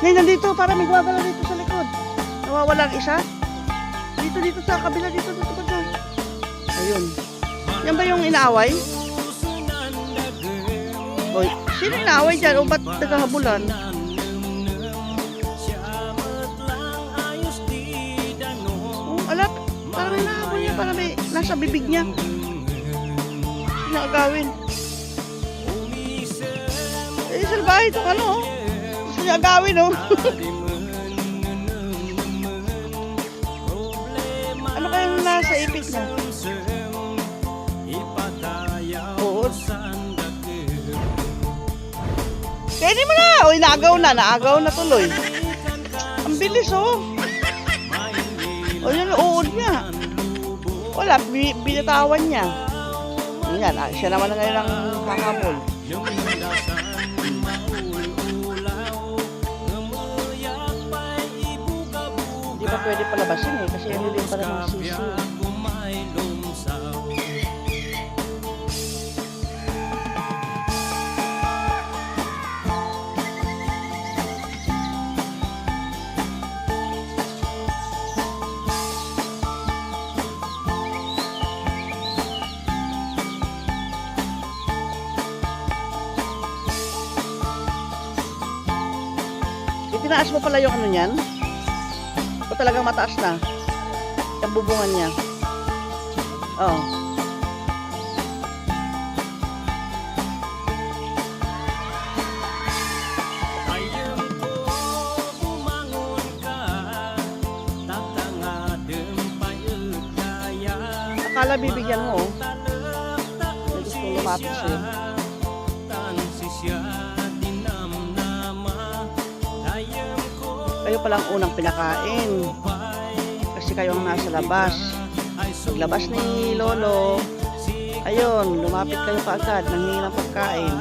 Nay, nandito, para may gumagalaw dito sa likod. Nawawala ang isa. Dito, dito sa kabila, dito, dito, dito. Ayun. Yan ba yung inaaway? Hoy, sino inaaway dyan? O ba't naghahabulan? Oh, alat, parang may nahabol niya, parang may nasa bibig niya. Sino agawin? Eh, salbahe itong ano, oh. Niya agawin, oh. ano kayang nasa ipit niya? Oo. Pwede mo na! Uy, naagaw na. Naagaw na tuloy. Ang bilis, oh. O, yun, uod niya. Wala, bi binitawan niya. Yan, ah, siya naman ngayon ang hahamol. Pwede palabasin eh, kasi ano din para mga sisi. Itinaas mo pala yung ano niyan? O talagang mataas na? Yung bubungan niya? Oo. Akala bibigyan mo, oh. May gustong lumapit sa'yo. Kayo palang unang pinakain. Kasi kayo ang nasa labas. Paglabas ni Lolo, ayun, lumapit kayo kaagad, nanghingi ng pagkain.